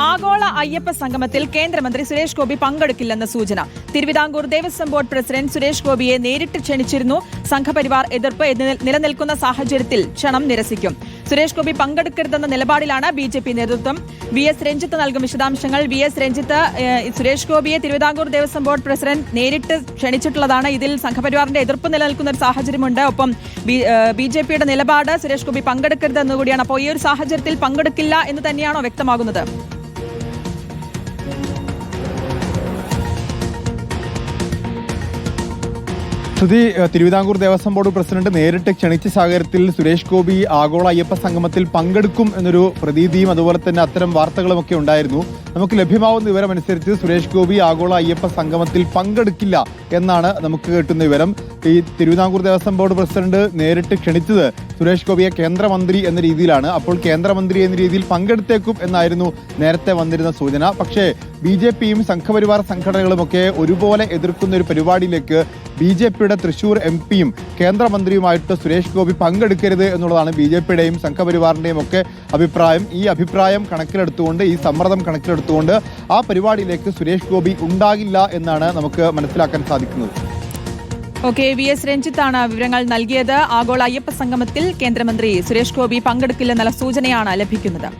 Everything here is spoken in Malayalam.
ആഗോള അയ്യപ്പ സംഗമത്തിൽ കേന്ദ്രമന്ത്രി സുരേഷ് ഗോപി പങ്കെടുക്കില്ലെന്ന സൂചന. തിരുവിതാംകൂർ ദേവസ്വം ബോർഡ് പ്രസിഡന്റ് സുരേഷ് ഗോപിയെ നേരിട്ട് ക്ഷണിച്ചിരുന്നു. സംഘപരിവാർ എതിർപ്പ് നില- നിലനിൽക്കുന്ന സാഹചര്യത്തിൽ ക്ഷണം നിരസിക്കും. സുരേഷ് ഗോപി പങ്കെടുക്കരുതെന്ന നിലപാടിലാണ് ബി ജെ പി നേതൃത്വം. വി എസ് രഞ്ജിത്ത് നൽകും വിശദാംശങ്ങൾ. വി എസ് രഞ്ജിത്ത് സുരേഷ് ഗോപിയെ തിരുവിതാംകൂർ ദേവസ്വം ബോർഡ് പ്രസിഡന്റ് നേരിട്ട് ക്ഷണിച്ചിട്ടുള്ളതാണ്. ഇതിൽ സംഘപരിവാറിന്റെ എതിർപ്പ് നിലനിൽക്കുന്ന ഒരു സാഹചര്യമുണ്ട്. ഒപ്പം ബി ജെ പിയുടെ നിലപാട് സുരേഷ് ഗോപി പങ്കെടുക്കരുതെന്ന് കൂടിയാണ്. അപ്പോൾ ഈ ഒരു സാഹചര്യത്തിൽ പങ്കെടുക്കില്ല എന്ന് തന്നെയാണോ വ്യക്തമാകുന്നത്? ശ്രുതി തിരുവിതാംകൂർ ദേവസ്വം ബോർഡ് പ്രസിഡന്റ് നേരിട്ട് ക്ഷണിച്ച സാഹചര്യത്തിൽ സുരേഷ് ഗോപി ആഗോള അയ്യപ്പ സംഗമത്തിൽ പങ്കെടുക്കും എന്നൊരു പ്രതീതിയും അതുപോലെ തന്നെ അത്തരം വാർത്തകളുമൊക്കെ ഉണ്ടായിരുന്നു. നമുക്ക് ലഭ്യമാവുന്ന വിവരമനുസരിച്ച് സുരേഷ് ഗോപി ആഗോള അയ്യപ്പ സംഗമത്തിൽ പങ്കെടുക്കില്ല എന്നാണ് നമുക്ക് കിട്ടുന്ന വിവരം. ഈ തിരുവിതാംകൂർ ദേവസ്വം ബോർഡ് പ്രസിഡന്റ് നേരിട്ട് ക്ഷണിച്ചത് സുരേഷ് ഗോപിയെ കേന്ദ്രമന്ത്രി എന്ന രീതിയിലാണ്. അപ്പോൾ കേന്ദ്രമന്ത്രി എന്ന രീതിയിൽ പങ്കെടുത്തേക്കും എന്നായിരുന്നു നേരത്തെ വന്നിരുന്ന സൂചന. പക്ഷേ ബി ജെ പിയും സംഘപരിവാർ സംഘടനകളുമൊക്കെ ഒരുപോലെ എതിർക്കുന്ന ഒരു പരിപാടിയിലേക്ക് ബി ജെ പിയുടെ തൃശൂർ എം പിയും കേന്ദ്രമന്ത്രിയുമായിട്ട് സുരേഷ് ഗോപി പങ്കെടുക്കരുത് എന്നുള്ളതാണ് ബി ജെ പിയുടെയും സംഘപരിവാറിന്റെയും ഒക്കെ അഭിപ്രായം. ഈ അഭിപ്രായം കണക്കിലെടുത്തുകൊണ്ട് ഈ സമ്മർദ്ദം കണക്കിലെടുത്തുകൊണ്ട് ആ പരിപാടിയിലേക്ക് സുരേഷ് ഗോപി ഉണ്ടാകില്ല എന്നാണ് നമുക്ക് മനസ്സിലാക്കാൻ സാധിക്കുന്നത്. ഓക്കെ വി എസ് രഞ്ജിത്താണ് വിവരങ്ങൾ നൽകിയത്. ആഗോള അയ്യപ്പ സംഗമത്തിൽ കേന്ദ്രമന്ത്രി സുരേഷ് ഗോപി പങ്കെടുക്കില്ലെന്നുള്ള സൂചനയാണ് ലഭിക്കുന്നത്.